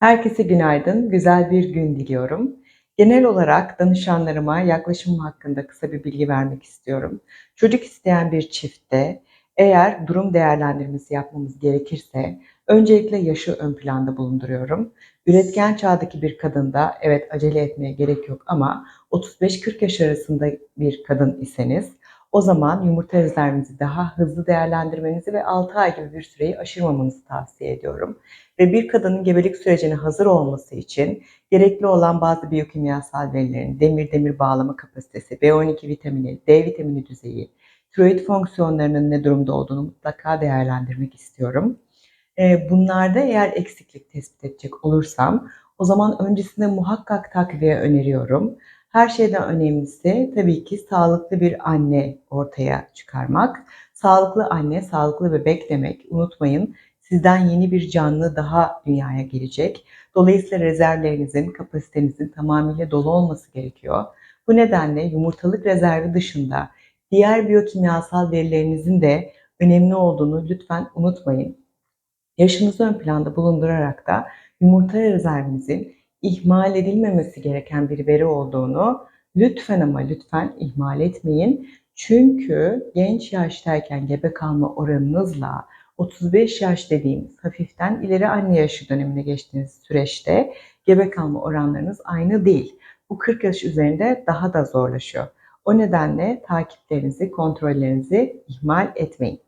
Herkese günaydın, güzel bir gün diliyorum. Genel olarak danışanlarıma yaklaşımım hakkında kısa bir bilgi vermek istiyorum. Çocuk isteyen bir çiftte eğer durum değerlendirmesi yapmamız gerekirse öncelikle yaşı ön planda bulunduruyorum. Üretken çağdaki bir kadında evet acele etmeye gerek yok ama 35-40 yaş arasında bir kadın iseniz o zaman yumurta rezervinizi daha hızlı değerlendirmenizi ve 6 ay gibi bir süreyi aşırmamanızı tavsiye ediyorum ve bir kadının gebelik sürecine hazır olması için gerekli olan bazı biyokimyasal verilerin demir demir bağlama kapasitesi, B12 vitamini, D vitamini düzeyi, tiroid fonksiyonlarının ne durumda olduğunu mutlaka değerlendirmek istiyorum. Ee, bunlarda eğer eksiklik tespit edecek olursam o zaman öncesinde muhakkak takviye öneriyorum. Her şeyden önemlisi tabii ki sağlıklı bir anne ortaya çıkarmak. Sağlıklı anne, sağlıklı bebek demek. Unutmayın sizden yeni bir canlı daha dünyaya gelecek. Dolayısıyla rezervlerinizin, kapasitenizin tamamıyla dolu olması gerekiyor. Bu nedenle yumurtalık rezervi dışında diğer biyokimyasal verilerinizin de önemli olduğunu lütfen unutmayın. Yaşınızı ön planda bulundurarak da yumurta rezervinizin ihmal edilmemesi gereken bir veri olduğunu lütfen ama lütfen ihmal etmeyin. Çünkü genç yaştayken gebe kalma oranınızla 35 yaş dediğimiz hafiften ileri anne yaşı dönemine geçtiğiniz süreçte gebe kalma oranlarınız aynı değil. Bu 40 yaş üzerinde daha da zorlaşıyor. O nedenle takiplerinizi, kontrollerinizi ihmal etmeyin.